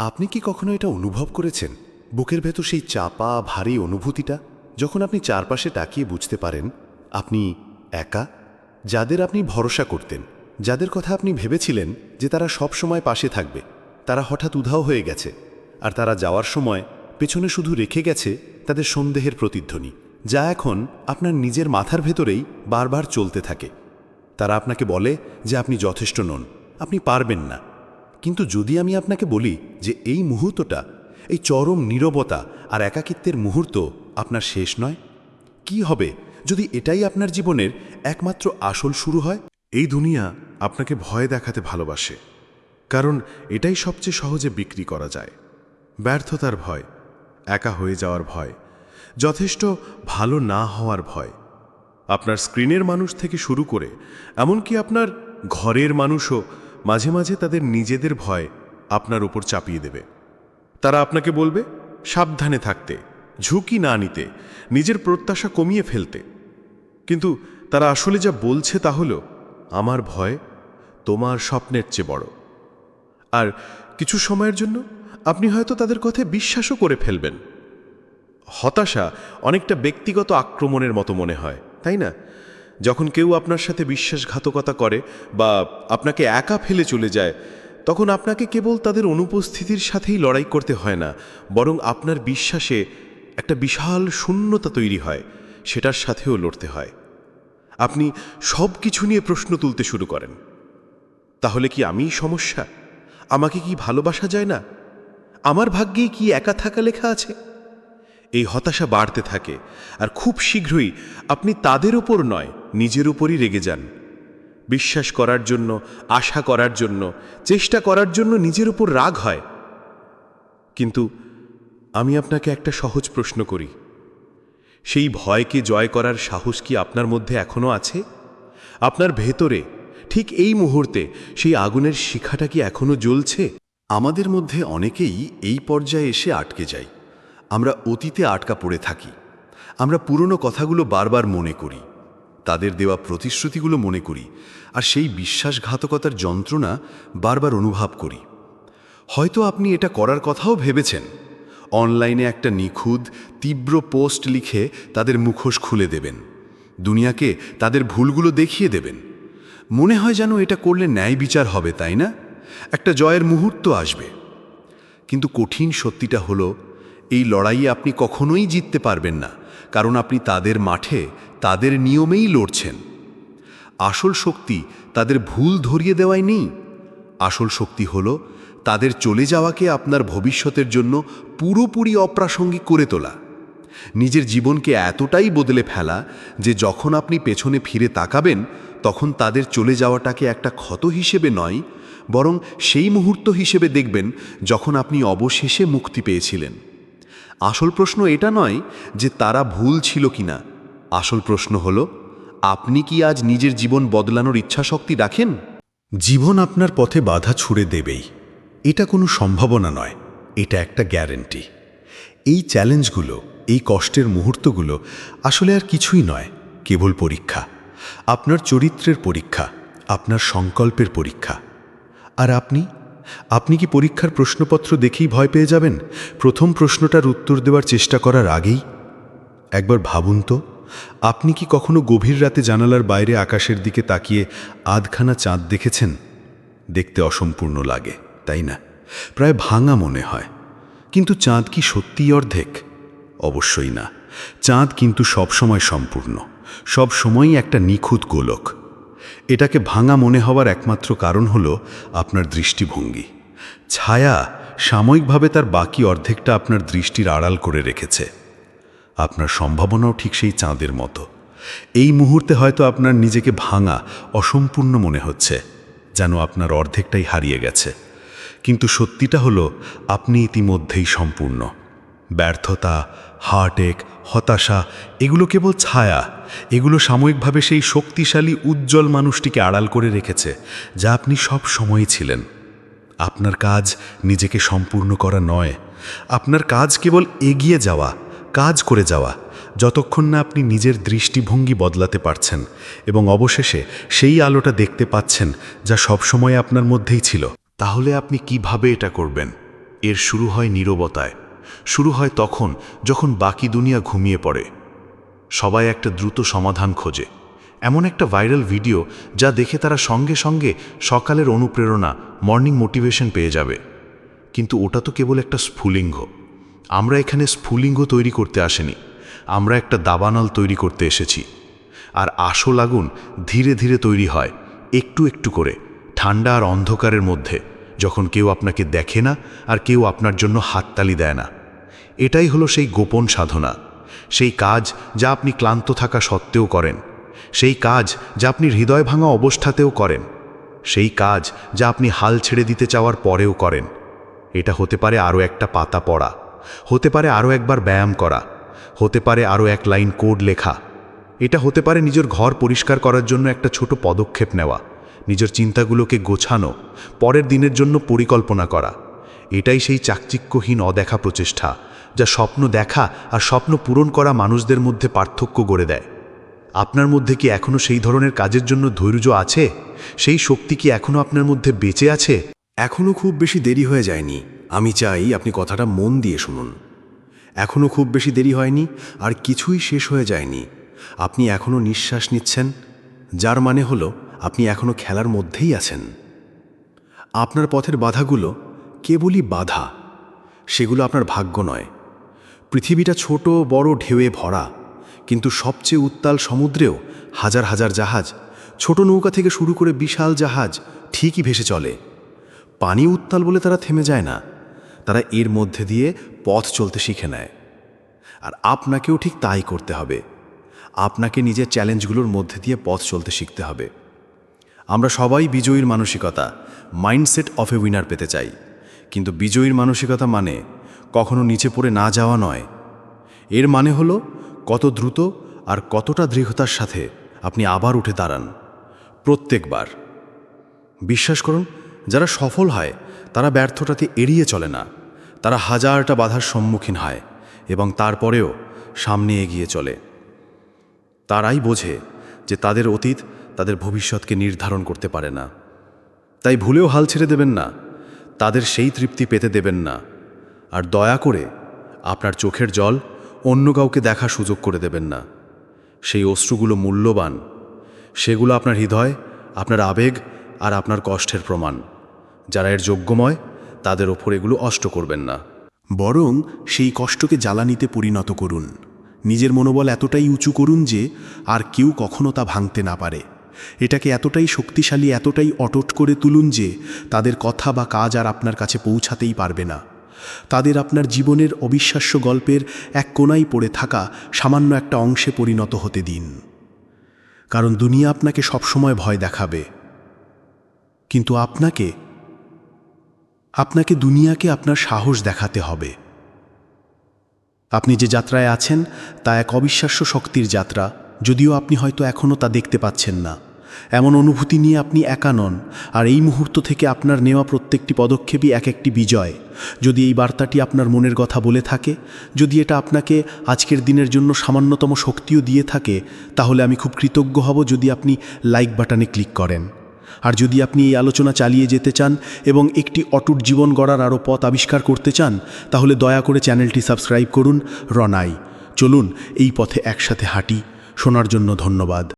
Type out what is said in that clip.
আপনি কি কখনো এটা অনুভব করেছেন? বুকের ভেতর সেই চাপা, ভারী অনুভূতিটা? যখন আপনি চারপাশে তাকিয়ে বুঝতে পারেন, আপনি একা? যাদের আপনি ভরসা করতেন, যাদের কথা আপনি ভেবেছিলেন যে তারা সব সময় পাশে থাকবে, তারা হঠাৎ উধাও হয়ে গেছে, আর তারা যাওয়ার সময় পেছনে শুধু রেখে গেছে তাদের সন্দেহের প্রতিধ্বনি, যা এখন আপনার নিজের মাথার ভেতরেই বারবার চলতে থাকে। তারা আপনাকে বলে যে আপনি যথেষ্ট নন, আপনি পারবেন না। কিন্তু যদি আমি আপনাকে বলি যে এই মুহূর্তটা, এই চরম নীরবতা আর একাকিত্বের মুহূর্ত আপনার শেষ নয়? কি হবে যদি এটাই আপনার জীবনের একমাত্র আসল শুরু হয়? এই দুনিয়া আপনাকে ভয় দেখাতে ভালোবাসে, কারণ এটাই সবচেয়ে সহজে বিক্রি করা যায়। ব্যর্থতার ভয়, একা হয়ে যাওয়ার ভয়, যথেষ্ট ভালো না হওয়ার ভয়। আপনার স্ক্রিনের মানুষ থেকে শুরু করে, এমনকি আপনার ঘরের মানুষও মাঝে মাঝে তাদের নিজেদের ভয় আপনার উপর চাপিয়ে দেবে। তারা আপনাকে বলবে, সাবধানে থাকতে, ঝুঁকি না নিতে, নিজের প্রত্যাশা কমিয়ে ফেলতে। কিন্তু তারা আসলে যা বলছে তা হলো, আমার ভয় তোমার স্বপ্নের চেয়ে বড়। আর কিছু সময়ের জন্য আপনি হয়তো তাদের কথায় বিশ্বাসও করে ফেলবেন। হতাশা অনেকটা ব্যক্তিগত আক্রমণের মতো মনে হয়, তাই না? যখন কেউ আপনার সাথে বিশ্বাসঘাতকতা করে বা আপনাকে একা ফেলে চলে যায়, তখন আপনাকে কেবল তাদের অনুপস্থিতির সাথেই লড়াই করতে হয় না, বরং আপনার বিশ্বাসে একটা বিশাল শূন্যতা তৈরি হয়, সেটার সাথেও লড়তে হয়। আপনি সব কিছু নিয়ে প্রশ্ন তুলতে শুরু করেন। তাহলে কি আমিই সমস্যা? আমাকে কি ভালোবাসা যায় না? আমার ভাগ্যেই কি একা থাকা লেখা আছে? এই হতাশা বাড়তে থাকে। আর খুব শীঘ্রই আপনি তাদের ওপর নয়, নিজের উপরই রেগে যান। বিশ্বাস করার জন্য, আশা করার জন্য, চেষ্টা করার জন্য নিজের উপর রাগ হয়। কিন্তু আমি আপনাকে একটা সহজ প্রশ্ন করি। সেই ভয়কে জয় করার সাহস কি আপনার মধ্যে এখনও আছে? আপনার ভেতরে, ঠিক এই মুহূর্তে, সেই আগুনের শিখাটা কি এখনও জ্বলছে? আমাদের মধ্যে অনেকেই এই পর্যায়ে এসে আটকে যাই আমরা অতীতে আটকা পড়ে থাকি। আমরা পুরনো কথাগুলো বারবার মনে করি, তাদের দেওয়া প্রতিশ্রুতিগুলো মনে করি, আর সেই বিশ্বাসঘাতকতার যন্ত্রণা বারবার অনুভব করি। হয়তো আপনি এটা করার কথাও ভেবেছেন। অনলাইনে একটা নিখুঁত, তীব্র পোস্ট লিখে তাদের মুখোশ খুলে দেবেন। দুনিয়াকে তাদের ভুলগুলো দেখিয়ে দেবেন। মনে হয় যেন এটা করলে ন্যায় বিচার হবে, তাই না? একটা জয়ের মুহূর্ত আসবে। কিন্তু কঠিন সত্যিটা হলো এই লড়াইয়ে আপনি কখনোই জিততে পারবেন না, কারণ আপনি তাদের মাঠে, তাদের নিয়মেই লড়ছেন। আসল শক্তি তাদের ভুল ধরিয়ে দেওয়াই নেই। আসল শক্তি হল, তাদের চলে যাওয়াকে আপনার ভবিষ্যতের জন্য পুরোপুরি অপ্রাসঙ্গিক করে তোলা। নিজের জীবনকে এতটাই বদলে ফেলা যে যখন আপনি পেছনে ফিরে তাকাবেন, তখন তাদের চলে যাওয়াটাকে একটা ক্ষত হিসেবে নয়, বরং সেই মুহূর্ত হিসেবে দেখবেন যখন আপনি অবশেষে মুক্তি পেয়েছিলেন। আসল প্রশ্ন এটা নয় যে তারা ভুল ছিল কিনা। আসল প্রশ্ন হল, আপনি কি আজ নিজের জীবন বদলানোর ইচ্ছাশক্তি রাখেন? জীবন আপনার পথে বাধা ছুড়ে দেবেই। এটা কোনো সম্ভাবনা নয়, এটা একটা গ্যারেন্টি। এই চ্যালেঞ্জগুলো, এই কষ্টের মুহূর্তগুলো আসলে আর কিছুই নয়, কেবল পরীক্ষা। আপনার চরিত্রের পরীক্ষা, আপনার সংকল্পের পরীক্ষা। আর আপনি আপনি কি পরীক্ষার প্রশ্নপত্র দেখেই ভয় পেয়ে যাবেন? প্রথম প্রশ্নটার উত্তর দেওয়ার চেষ্টা করার আগেই। একবার ভাবুন তো, আপনি কি কখনো গভীর রাতে জানালার বাইরে আকাশের দিকে তাকিয়ে আধখানা চাঁদ দেখেছেন? দেখতে অসম্পূর্ণ লাগে, তাই না? প্রায় ভাঙা মনে হয়। কিন্তু চাঁদ কি সত্যিই অর্ধেক? অবশ্যই না। চাঁদ কিন্তু সবসময় সম্পূর্ণ। সব সময়ই একটা নিখুঁত গোলক। এটাকে ভাঙা মনে হওয়ার একমাত্র কারণ হল আপনার দৃষ্টিভঙ্গি। ছায়া সাময়িকভাবে তার বাকি অর্ধেকটা আপনার দৃষ্টির আড়াল করে রেখেছে। আপনার সম্ভাবনাও ঠিক সেই চাঁদের মতো। এই মুহূর্তে হয়তো আপনার নিজেকে ভাঙা অসম্পূর্ণ মনে হচ্ছে, যেন আপনার অর্ধেকটাই হারিয়ে গেছে। কিন্তু সত্যিটা হলো, আপনি ইতিমধ্যেই সম্পূর্ণ। ব্যর্থতা হার্টেক হতাশা, এগুলো কেবল ছায়া। এগুলো সাময়িকভাবে সেই শক্তিশালী, উজ্জ্বল মানুষটিকে আড়াল করে রেখেছে, যা আপনি সব সময়ই ছিলেন। আপনার কাজ নিজেকে সম্পূর্ণ করা নয়। আপনার কাজ কেবল এগিয়ে যাওয়া, কাজ করে যাওয়া। যতক্ষণ না আপনি নিজের দৃষ্টিভঙ্গি বদলাতে পারছেন এবং অবশেষে সেই আলোটা দেখতে পাচ্ছেন যা সবসময় আপনার মধ্যেই ছিল। তাহলে আপনি কীভাবে এটা করবেন? এর শুরু হয় নীরবতায়। শুরু হয় তখন যখন বাকি দুনিয়া ঘুমিয়ে পড়ে। সবাই একটা দ্রুত সমাধান খোঁজে। এমন একটা ভাইরাল ভিডিও যা দেখে তারা সঙ্গে সঙ্গে সকালের অনুপ্রেরণা, মর্নিং মোটিভেশন পেয়ে যাবে। কিন্তু ওটা তো কেবল একটা স্ফুলিঙ্গ। আমরা এখানে স্ফুলিঙ্গ তৈরি করতে আসেনি। আমরা একটা দাবানল তৈরি করতে এসেছি। আর আসল আগুন ধীরে ধীরে তৈরি হয়, একটু একটু করে, ঠান্ডা আর অন্ধকারের মধ্যে, যখন কেউ আপনাকে দেখে না আর কেউ আপনার জন্য হাততালি দেয় না। এটাই হলো সেই গোপন সাধনা, সেই কাজ যা আপনি ক্লান্ত থাকা সত্ত্বেও করেন, সেই কাজ যা আপনি হৃদয় ভাঙা অবস্থাতেও করেন, সেই কাজ যা আপনি হাল ছেড়ে দিতে চাওয়ার পরেও করেন। এটা হতে পারে আরও একটা পাতা পড়া, হতে পারে আরও একবার ব্যায়াম করা, হতে পারে আরও এক লাইন কোড লেখা। এটা হতে পারে নিজের ঘর পরিষ্কার করার জন্য একটা ছোট পদক্ষেপ নেওয়া, নিজের চিন্তাগুলোকে গোছানো, পরের দিনের জন্য পরিকল্পনা করা। এটাই সেই চাকচিক্যহীন অদেখা প্রচেষ্টা। যা স্বপ্ন দেখা আর স্বপ্ন পূরণ করা মানুষদের মধ্যে পার্থক্য গড়ে দেয়। আপনার মধ্যে কি এখনও সেই ধরনের কাজের জন্য ধৈর্য আছে? সেই শক্তি কি এখনও আপনার মধ্যে বেঁচে আছে? এখনও খুব বেশি দেরি হয়ে যায়নি। আমি চাই আপনি কথাটা মন দিয়ে শুনুন। এখনও খুব বেশি দেরি হয়নি আর কিছুই শেষ হয়ে যায়নি। আপনি এখনও নিঃশ্বাস নিচ্ছেন, যার মানে হলো আপনি এখনও খেলার মধ্যেই আছেন। আপনার পথের বাধাগুলো কেবলই বাধা। সেগুলো আপনার ভাগ্য নয়। পৃথিবীটা ছোট, বড়, ঢেউয়ে ভরা। কিন্তু সবচেয়ে উত্তাল সমুদ্রেও হাজার হাজার জাহাজ, ছোট নৌকা থেকে শুরু করে বিশাল জাহাজ ঠিকই ভেসে চলে। পানি উত্তাল বলে তারা থেমে যায় না। তারা এর মধ্যে দিয়ে পথ চলতে শিখে নেয়। আর আপনাকেও ঠিক তাই করতে হবে। আপনাকে নিজের চ্যালেঞ্জগুলোর মধ্যে দিয়ে পথ চলতে শিখতে হবে। আমরা সবাই বিজয়ীর মানসিকতা, মাইন্ডসেট অফ এ উইনার পেতে চাই। কিন্তু বিজয়ীর মানসিকতা মানে কখনো নিচে পড়ে না যাওয়া নয়। এর মানে হলো, কত দ্রুত আর কতটা দৃঢ়তার সাথে আপনি আবার উঠে দাঁড়ান। প্রত্যেকবার। বিশ্বাস করুন, যারা সফল হয়, তারা ব্যর্থটাতে এড়িয়ে চলে না। তারা হাজারটা বাধার সম্মুখীন হয় এবং তারপরেও সামনে এগিয়ে চলে। তারাই বোঝে যে তাদের অতীত তাদের ভবিষ্যৎকে নির্ধারণ করতে পারে না। তাই ভুলেও হাল ছেড়ে দেবেন না। তাদের সেই তৃপ্তি পেতে দেবেন না। আর দয়া করে আপনার চোখের জল অন্য কাউকে দেখার সুযোগ করে দেবেন না। সেই অশ্রুগুলো মূল্যবান, সেগুলো আপনার হৃদয়, আপনার আবেগ আর আপনার কষ্টের প্রমাণ। যারা এর যোগ্যময়, তাদের ওপর এগুলো অষ্ট করবেন না। বরং সেই কষ্টকে জ্বালানিতে পরিণত করুন। নিজের মনোবল এতটাই উঁচু করুন যে আর কেউ কখনো তা ভাঙতে না পারে। এটাকে এতটাই শক্তিশালী, এতটাই অটট করে তুলুন যে তাদের কথা বা কাজ আর আপনার কাছে পৌঁছাতেই পারবে না। তাদের আপনার জীবনের অবিশ্বাস্য গল্পের এক কোনায় পড়ে থাকা সামান্য একটা অংশে পরিণত হতে দিন। কারণ দুনিয়া আপনাকে সবসময় ভয় দেখাবে। কিন্তু আপনাকে আপনাকে দুনিয়াকে আপনার সাহস দেখাতে হবে। আপনি যে যাত্রায় আছেন, তা এক অবিশ্বাস্য শক্তির যাত্রা, যদিও আপনি হয়তো এখনও তা দেখতে পাচ্ছেন না। এমন অনুভূতি নিয়ে আপনি একা নন। আর এই মুহূর্ত থেকে আপনার নেওয়া প্রত্যেকটি পদক্ষেপই এক একটি বিজয়। যদি এই বার্তাটি আপনার মনের কথা বলে থাকে, যদি এটা আপনাকে আজকের দিনের জন্য সামান্যতম শক্তিও দিয়ে থাকে, তাহলে আমি খুব কৃতজ্ঞ হব যদি আপনি লাইক বাটনে ক্লিক করেন। আর যদি আপনি এই আলোচনা চালিয়ে যেতে চান এবং একটি অটুট জীবন গড়ার আরও পথ আবিষ্কার করতে চান, তাহলে দয়া করে চ্যানেলটি সাবস্ক্রাইব করুন রনাই। চলুন এই পথে একসাথে হাঁটি। শোনার জন্য ধন্যবাদ।